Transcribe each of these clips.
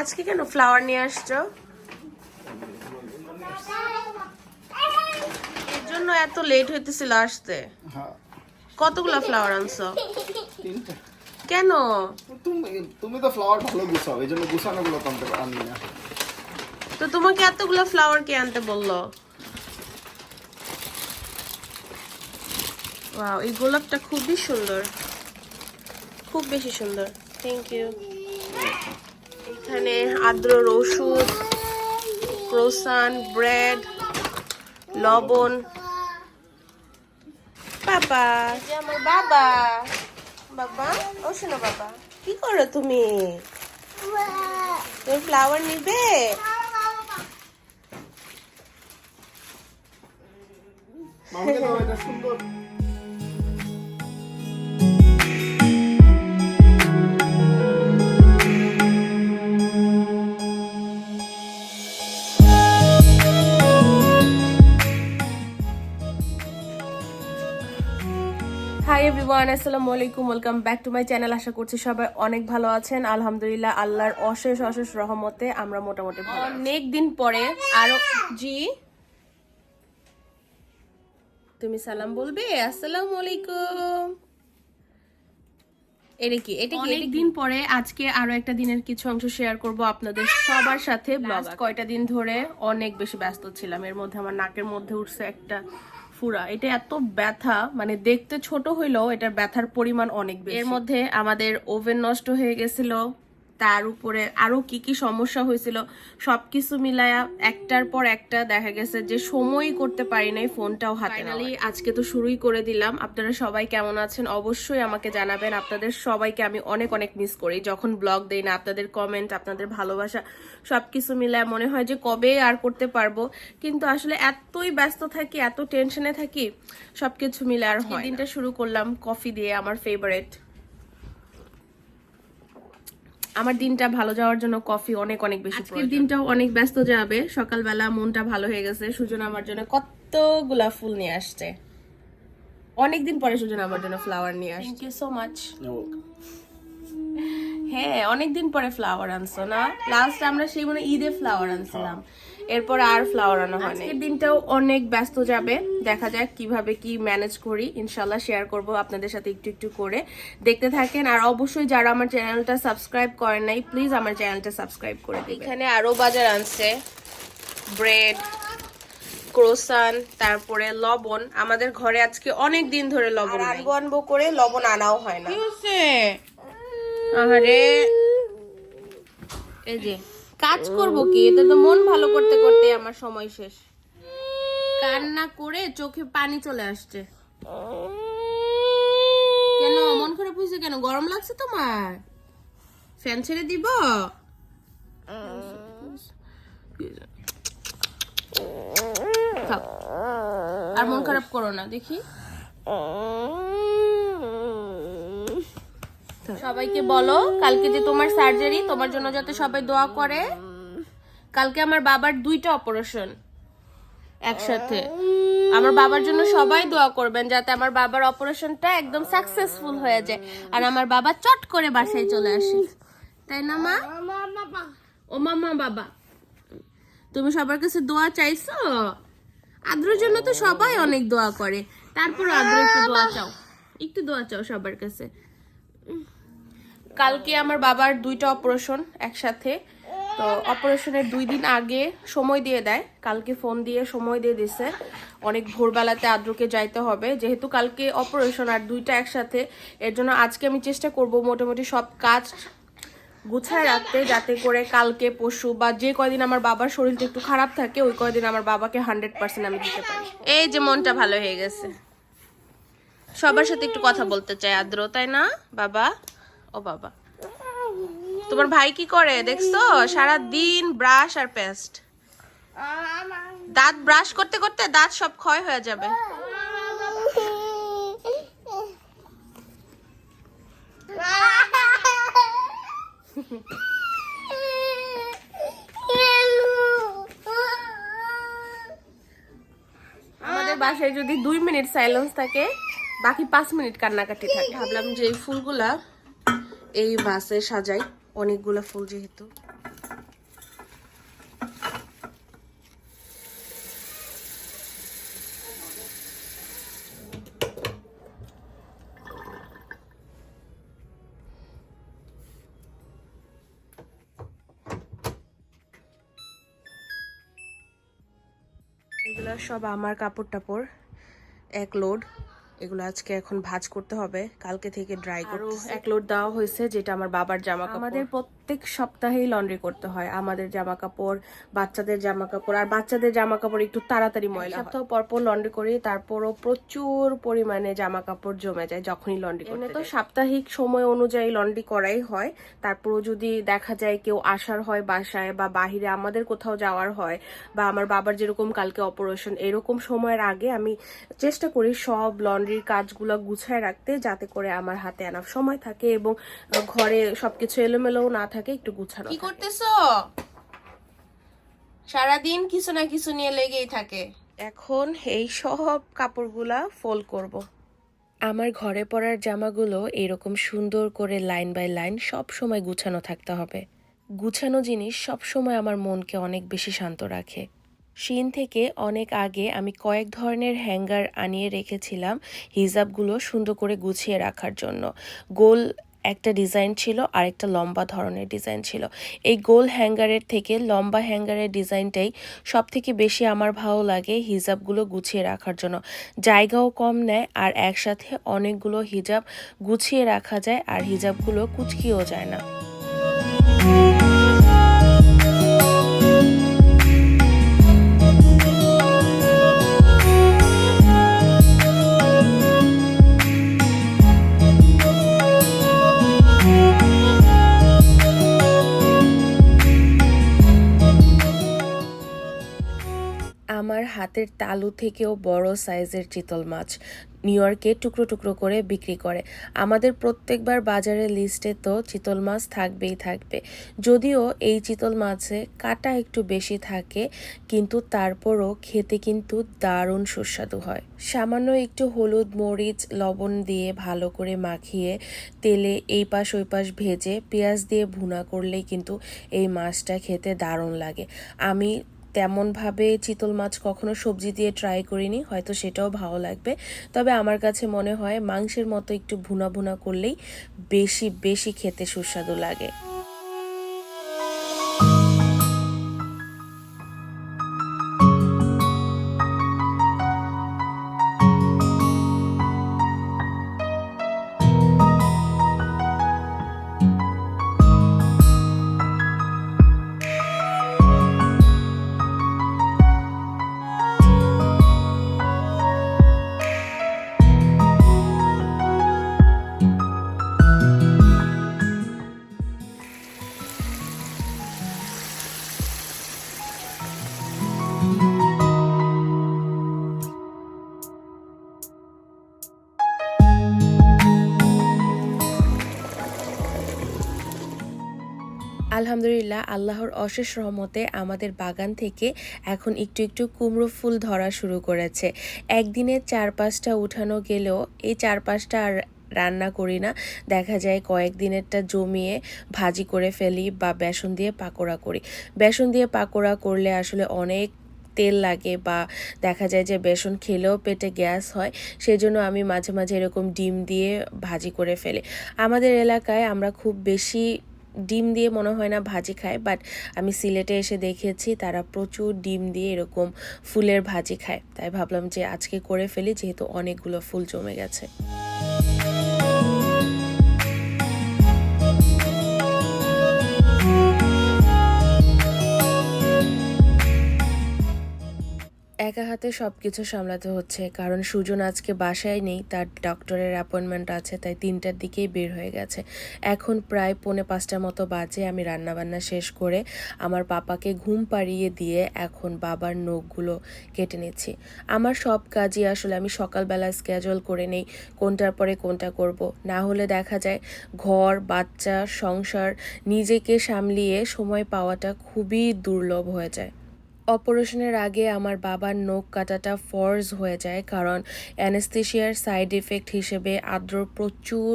আজকে কেন ফ্লাওয়ার নিয়ে আসছো? এর জন্য এত লেট হইতেছিল আসতে। হ্যাঁ। কতগুলো ফ্লাওয়ার আনছো? কেন? তুমি তুমি তো ফ্লাওয়ার ভালো গুছাও এই জন্য গুছানো গুলো কমতে আনলি না। তো তোমাকে এতগুলো ফ্লাওয়ার কে আনতে বলল? ওয়াও এই গোলাপটা খুবই সুন্দর। খুব বেশি সুন্দর। থ্যাংক ইউ এখানে আদ্রর রসুন ক্রোসান ব্রেড লবণ। বাবা। আমার বাবা। বাবা? ও শোনো বাবা কি করো তুমি? তুমি ফ্লাওয়ার নিবে? সুন্দর। এভরিওয়ান আসসালামু আলাইকুম welcome back to my channel আশা করছি সবাই অনেক ভালো আছেন। আলহামদুলিল্লাহ আল্লাহর অশেষ অশেষ রহমতে আমরা মোটামুটি ভালো অনেক দিন পরে আরও জি। তুমি সালাম বলবে? আসসালামু আলাইকুম। এটা কি? এটা অনেক দিন পরে আজকে আরও একটা দিনের কিছু অংশ শেয়ার করব আপনাদের সবার সাথে কয়টা দিন ধরে অনেক বেশি ব্যস্ত ছিলাম। এর মধ্যে আমার নাকের মধ্যে উঠছে একটা ফুরা, এটা এত ব্যথা মানে দেখতে ছোট হইলেও এটার ব্যথার পরিমাণ অনেক বেশি। এর মধ্যে আমাদের ওভেন নষ্ট হয়ে গেছিল তার উপরে আরও কি কি সমস্যা হয়েছিল সবকিছু মিলায়া একটার পর একটা দেখা গেছে যে সময়ই করতে পারি নাই ফোনটাও হাতে ফাইনালি আজকে তো শুরুই করে দিলাম। আপনারা সবাই কেমন আছেন? অবশ্যই আমাকে জানাবেন। আপনাদের সবাইকে আমি অনেক অনেক মিস করি। যখন ব্লগ দেই না আপনাদের কমেন্ট আপনাদের ভালোবাসা সবকিছু মিলায় মনে হয় যে কবে আর করতে পারব। কিন্তু আসলে এতই ব্যস্ত থাকি এত টেনশনে থাকি সবকিছু মিলে আর হয় দিনটা শুরু করলাম কফি দিয়ে আমার ফেভারিট আমার দিনটা ভালো যাওয়ার জন্য কফি অনেক অনেক বেশি আজকের দিনটাও অনেক ব্যস্ত যাবে। সকালবেলা মনটা ভালো হয়ে গেছে। সুজন আমার জন্য কতগুলা ফুল নিয়ে আসছে। অনেক দিন পরে সুজন আমার জন্য ফ্লাওয়ার নিয়ে আসছে। থ্যাংক ইউ সো মাচ হ্যাঁ অনেকদিন পরে ফ্লাওয়ার আনছো না? লাস্ট আমরা সেই মনে ঈদে ফ্লাওয়ার আনছিলাম। এরপর আর ফ্লাওয়ার আনা হয় আজকের দিনটাও অনেক ব্যস্ত যাবে। দেখা যাক কীভাবে কি ম্যানেজ করি। ইনশাল্লাহ শেয়ার করব আপনাদের সাথে একটু একটু করে। দেখতে থাকেন আর অবশ্যই যারা আমার চ্যানেলটা সাবস্ক্রাইব করেন নাই প্লিজ আমার চ্যানেলটা সাবস্ক্রাইব করে দিন এখানে আরও বাজার আনছে। ব্রেড ক্রোসান তারপরে লবণ। আমাদের ঘরে আজকে অনেক দিন ধরে লবণ আনব আনব করে লবণ আনাও হয় না। আরে এই যে। কাজ করব কি? এটা তো মন ভালো করতে করতে আমার সময় শেষ। কান্না করে চোখে পানি চলে আসছে। কেন? মন খারাপ হয়েছে কেন? গরম লাগছে তোমার? ফ্যান ছেড়ে দিব। আর মন খারাপ করো না, দেখি। সবাইকে বলো, কালকে যে তোমার সার্জারি তোমার জন্য যাতে সবাই দোয়া করে। কালকে আমার বাবার দুইটা অপারেশন একসাথে। আমার বাবার জন্য সবাই দোয়া করবেন যাতে আমার বাবার অপারেশনটা একদম সাকসেসফুল হয়ে যায়। আর আমার বাবা চট করে বাসায় চলে আসে। তাই না, মা? ও মামা, বাবা। তুমি সবার কাছে দোয়া চাইছো? আদ্রর জন্য তো সবাই অনেক দোয়া করে। তারপর আদ্র, একটু দোয়া চাও। একটু দোয়া চাও সবার কাছে। কালকে আমার বাবার দুইটা অপারেশন একসাথে। তো অপারেশনের দুই দিন আগে সময় দিয়ে দেয়। কালকে ফোন দিয়ে সময় দিয়ে দিছে। অনেক ভোরবেলাতে আদ্রকে যাইতে হবে। যেহেতু কালকে অপারেশন আর দুইটা একসাথে, এর জন্য আজকে আমি চেষ্টা করব মোটামুটি সব কাজ গুছায় রাখতে যাতে করে কালকে পশু বা যে কয়দিন আমার বাবার শরীরটা একটু খারাপ থাকে, ওই কয়দিন আমার বাবাকে হান্ড্রেড পার্সেন্ট আমি দিতে পারি। এই যে মনটা ভালো হয়ে গেছে। সবার সাথে একটু কথা বলতে চাই আদ্র, তাই না, বাবা? ও বাবা। তোমার ভাই কি করে, দেখছ? সারা দিন ব্রাশ আর পেস্ট দাঁত ব্রাশ করতে করতে দাঁত সব ক্ষয় হয়ে যাবে। আমাদের বাসায় যদি দুই মিনিট সাইলেন্স থাকে, বাকি পাঁচ মিনিট কান্নাকাটি থাকে। ভাবলাম যে এই ফুলগুলা এই বাসে সাজাই অনেকগুলো ফুল যেহেতু। সব আমার কাপড় টাপড় এক লোড এগুলো আজকে এখন ভাজ করতে হবে। কালকে থেকে ড্রাই করতে এক লোড দেওয়া হয়েছে যেটা আমার বাবার জামা কাপড় আমাদের প্রত্যেক সপ্তাহেই লন্ড্রি করতে হয়। আমাদের জামা কাপড় বাচ্চাদের জামা কাপড় আর বাচ্চাদের জামা কাপড় একটু তাড়াতাড়ি ময়লা সপ্তাহ পর পর লন্ড্রি করি তারপরও প্রচুর পরিমাণে জামা কাপড় জমে যায় যখনই লন্ড্রি করি তো সাপ্তাহিক সময় অনুযায়ী লন্ড্রি করাই হয়। তারপরও যদি দেখা যায় কেউ আসার হয় বাসায় বা বাহিরে আমাদের কোথাও যাওয়ার হয় বা আমার বাবার যেরকম কালকে অপারেশন এরকম সময়ের আগে আমি চেষ্টা করি সব লন্ড্রির কাজগুলো গুছায় রাখতে যাতে করে আমার হাতে এনাফ সময় থাকে এবং ঘরে সবকিছু এলোমেলোও না থাকে একটু গুছানো কি করতেছো? সারাদিন কিছু না কিছু নিয়ে লেগেই থাকে। এখন এই সব কাপড়গুলা ফোল্ড করব। আমার ঘরে পরার জামাগুলো এরকম সুন্দর করে লাইন বাই লাইন সব সময় গুছানো থাকতে হবে। গুছানো জিনিস সব সময় আমার মনকে অনেক বেশি শান্ত রাখে। শিন থেকে অনেক আগে আমি কয়েক ধরনের হ্যাঙ্গার আনিয়ে রেখেছিলাম হিজাবগুলো সুন্দর করে গুছিয়ে রাখার জন্য। গোল একটা ডিজাইন ছিল আর একটা লম্বা ধরনের ডিজাইন ছিল। এই গোল হ্যাঙ্গারের থেকে লম্বা হ্যাঙ্গারের ডিজাইনটাই সব থেকে বেশি আমার ভালো লাগে হিজাবগুলো গুছিয়ে রাখার জন্য। জায়গাও কম নেয় আর একসাথে অনেকগুলো হিজাব গুছিয়ে রাখা যায় আর হিজাবগুলো কুচকিও যায় না। হাতের তালু থেকেও বড় সাইজের চিতল মাছ নিউ ইয়র্কে টুকরো টুকরো করে বিক্রি করে। আমাদের প্রত্যেকবার বাজারের লিস্টে তো চিতল মাছ থাকবেই থাকবে। যদিও এই চিতল মাছে কাটা একটু বেশি থাকে, কিন্তু তারপরও খেতে কিন্তু দারুণ সুস্বাদু হয়। সামান্য একটু হলুদ, মরিচ, লবণ দিয়ে ভালো করে মাখিয়ে তেলে এই পাশ ওই পাশ ভেজে পেঁয়াজ দিয়ে ভুনা করলেই কিন্তু এই মাছটা খেতে দারুণ লাগে। আমি তেমনভাবে চিতল মাছ কখনো সবজি দিয়ে ট্রাই করিনি, হয়তো সেটাও ভালো লাগবে। তবে আমার কাছে মনে হয় মাংসের মতো একটু ভুনা ভুনা করলেই বেশি বেশি খেতে সুস্বাদু লাগে। আলহামদুলিল্লাহ, আল্লাহর অশেষ রহমতে আমাদের বাগান থেকে এখন একটু একটু কুমড়ো ফুল ধরা শুরু করেছে। একদিনে চার পাঁচটা উঠানো গেলেও এই চার পাঁচটা আর রান্না করি না। দেখা যায় কয়েকদিনেরটা জমিয়ে ভাজি করে ফেলি বা বেসন দিয়ে পাকোড়া করি। বেসন দিয়ে পাকোড়া করলে আসলে অনেক তেল লাগে বা দেখা যায় যে বেসন খেলেও পেটে গ্যাস হয় সেই জন্য আমি মাঝে মাঝে এরকম ডিম দিয়ে ভাজি করে ফেলি। আমাদের এলাকায় আমরা খুব বেশি ডিম দিয়ে মনে হয় না ভাজি খায় বাট আমি সিলেটে এসে দেখেছি তারা প্রচুর ডিম দিয়ে এরকম ফুলের ভাজি খায়। তাই ভাবলাম যে আজকে করে ফেলি, যেহেতু অনেকগুলো ফুল জমে গেছে। একা হাতে সব কিছু সামলাতে হচ্ছে, কারণ সুজন আজকে বাসায় নেই, তার ডক্টরের অ্যাপয়েন্টমেন্ট আছে, তাই তিনটার দিকেই বের হয়ে গেছে। এখন প্রায় পৌনে পাঁচটার মতো বাজে, আমি রান্নাবান্না শেষ করে আমার পাপাকে ঘুম পাড়িয়ে দিয়ে এখন বাবার নখগুলো কেটে নিচ্ছি। আমার সব কাজই আসলে আমি সকালবেলা স্ক্যাজুয়াল করে নেই, কোনটার পরে কোনটা করব। না হলে দেখা যায় ঘর, বাচ্চা, সংসার নিজেকে সামলিয়ে সময় পাওয়াটা খুবই দুর্লভ হয়ে যায়। অপারেশনের আগে আমার বাবার নখ কাটাটা ফর্জ হয়ে যায়, কারণ অ্যানেস্থেশিয়ার সাইড এফেক্ট হিসেবে আদ্র প্রচুর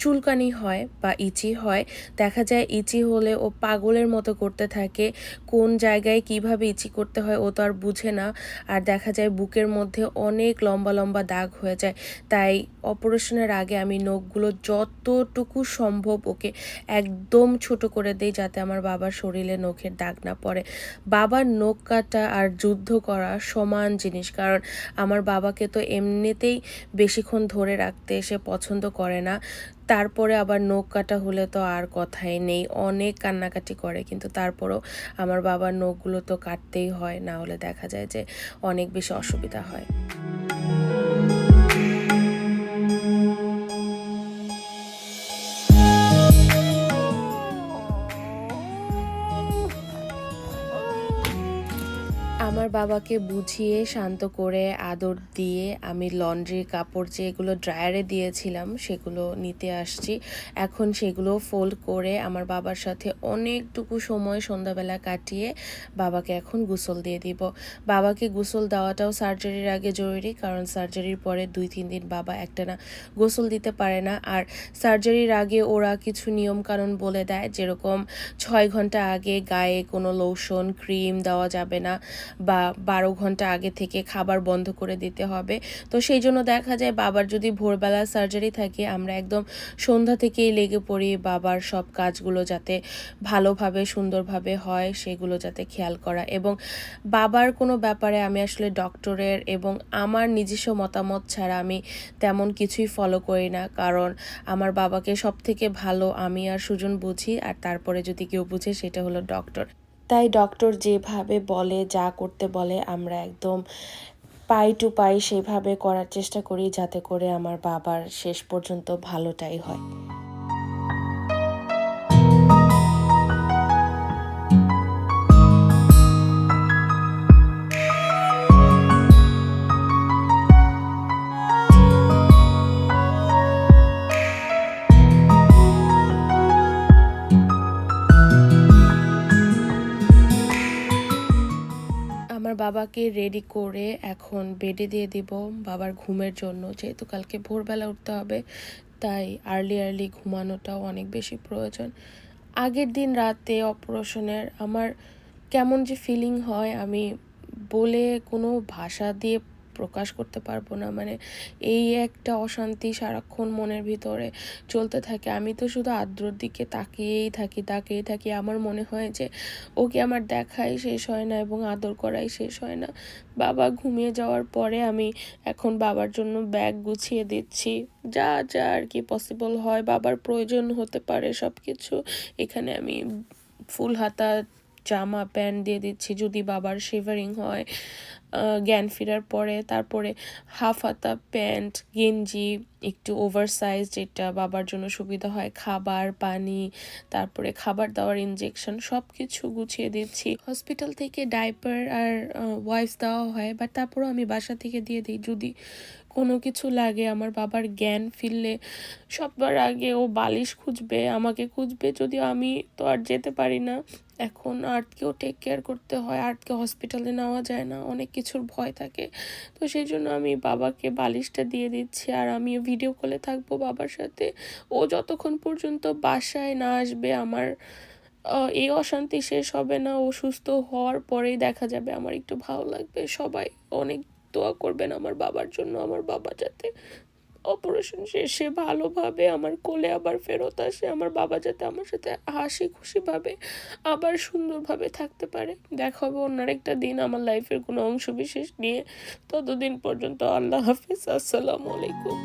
চুলকানি হয় বা ইচি হয়। দেখা যায় ইচি হলে ও পাগলের মতো করতে থাকে, কোন জায়গায় কীভাবে ইচি করতে হয় ও তো আর বুঝে না। আর দেখা যায় বুকের মধ্যে অনেক লম্বা লম্বা দাগ হয়ে যায়, তাই অপারেশনের আগে আমি নখগুলো যতটুকু সম্ভব ওকে একদম ছোট করে দেই যাতে আমার বাবার শরীরে নখের দাগ না পড়ে। বাবার নখ কাটা আর যুদ্ধ করা সমান জিনিস, কারণ আমার বাবাকে তো এমনিতেই বেশিক্ষণ ধরে রাখতে সে পছন্দ করে না। তারপরে আবার নখ কাটা হলে তো আর কথাই নেই, অনেক কান্নাকাটি করে, কিন্তু তারপরেও আমার বাবার নখগুলো তো কাটতেই হয়, না হলে দেখা যায় যে অনেক বেশি অসুবিধা হয়। বাবাকে বুঝিয়ে, শান্ত করে, আদর দিয়ে আমি লন্ড্রি কাপড় যেগুলো ড্রায়ারে দিয়েছিলাম সেগুলো নিতে আসছি। এখন সেগুলো ফোল্ড করে আমার বাবার সাথে অনেকটুকু সময় সন্ধ্যাবেলা কাটিয়ে বাবাকে এখন গোসল দিয়ে দিব। বাবাকে গোসল দেওয়াটাও সার্জারির আগে জরুরি, কারণ সার্জারির পরে দুই, তিন দিন বাবা একটা না গোসল দিতে পারে না। আর সার্জারির আগে ওরা কিছু নিয়ম কানুন বলে দেয়, যেরকম ছয় ঘণ্টা আগে গায়ে কোনো লোশন, ক্রিম দেওয়া যাবে না বা বারো ঘণ্টা আগে থেকে খাবার বন্ধ করে দিতে হবে। তো সেই জন্য দেখা যায় বাবার যদি ভোরবেলা সার্জারি থাকে, আমরা একদম সন্ধ্যা থেকেই লেগে পড়ি বাবার সব কাজগুলো যাতে ভালোভাবে, সুন্দরভাবে হয়, সেগুলো যাতে খেয়াল করা। এবং বাবার কোনো ব্যাপারে আমি আসলে ডক্টরের এবং আমার নিজস্ব মতামত ছাড়া আমি তেমন কিছুই ফলো করি না। কারণ আমার বাবাকে সব থেকে ভালো আমি আর সুজন বুঝি, আর তারপরে যদি কেউ বুঝে সেটা হলো ডক্টর তাই ডক্টর যেভাবে বলে, যা করতে বলে, আমরা একদম পাই টু পাই সেভাবে করার চেষ্টা করি যাতে করে আমার বাবার শেষ পর্যন্ত ভালোটাই হয়। বাবাকে রেডি করে এখন বেডে দিয়ে দিব বাবার ঘুমের জন্য। যেহেতু কালকে ভোরবেলা উঠতে হবে, তাই আর্লি আর্লি ঘুমানোটাও অনেক বেশি প্রয়োজন। আগের দিন রাতে অপারেশনের আমার কেমন যে ফিলিং হয়, আমি বলে কোনো ভাষা দিয়ে প্রকাশ করতে পারব না। মানে এই একটা অশান্তি সারাক্ষণ মনের ভিতরে চলতে থাকে। আমি তো শুধু আদ্রর দিকে তাকিয়েই থাকি তাকিয়ে থাকি। আমার মনে হয় যে ওকে আমার দেখাই শেষ হয় না এবং আদর করাই শেষ হয় না। বাবা ঘুমিয়ে যাওয়ার পরে আমি এখন বাবার জন্য ব্যাগ গুছিয়ে দিচ্ছি। যা যা আর কি পসিবল হয়। বাবার প্রয়োজন হতে পারে সব কিছু এখানে আমি ফুল হাতা জামা প্যান্ট দিয়ে দিচ্ছি যদি বাবার শেভারিং হয়। জ্ঞান ফেরার পরে তারপরে হাফ হাতা প্যান্ট, গেঞ্জি, একটু ওভার সাইজ যেটা বাবার জন্য সুবিধা হয়, খাবার, পানি, তারপরে খাবার দাবার ইনজেকশন সব কিছু গুছিয়ে দিচ্ছি। হসপিটাল থেকে ডাইপার আর ওয়াইপস দেওয়া হয় বাট তারপরেও আমি বাসা থেকে দিয়ে দিই। যদি কোনো কিছু লাগে আমার বাবার জ্ঞান ফিরলে সবার আগে ও বালিশ খুঁজবে, আমাকে খুঁজবে। যদিও আমি তো আর যেতে পারি না এখন আর্টকেও টেক কেয়ার করতে হয় আর্টকে হসপিটালে নেওয়া যায় না, অনেক কিছুর ভয় থাকে। তো সেই জন্য আমি বাবাকে বালিশটা দিয়ে দিচ্ছি আর আমিও ভিডিও কলে থাকব বাবার সাথে। ও যতক্ষণ পর্যন্ত বাসায় না আসবে আমার এই অশান্তি শেষ হবে না। ও সুস্থ হওয়ার পরেই দেখা যাবে, আমার একটু ভালো লাগবে। সবাই অনেক দোয়া করবেন আমার বাবার জন্য, আমার বাবা যাতে অপারেশন শেষে ভালোভাবে আমার কোলে আবার ফেরত আসে, আমার বাবা যাতে আমার সাথে হাসি খুশিভাবে আবার সুন্দরভাবে থাকতে পারে। দেখা হবে অন্য একটা দিন আমার লাইফের কোনো অংশ বিশেষ নিয়ে। ততদিন পর্যন্ত আল্লাহ হাফিজ, আসসালামু আলাইকুম।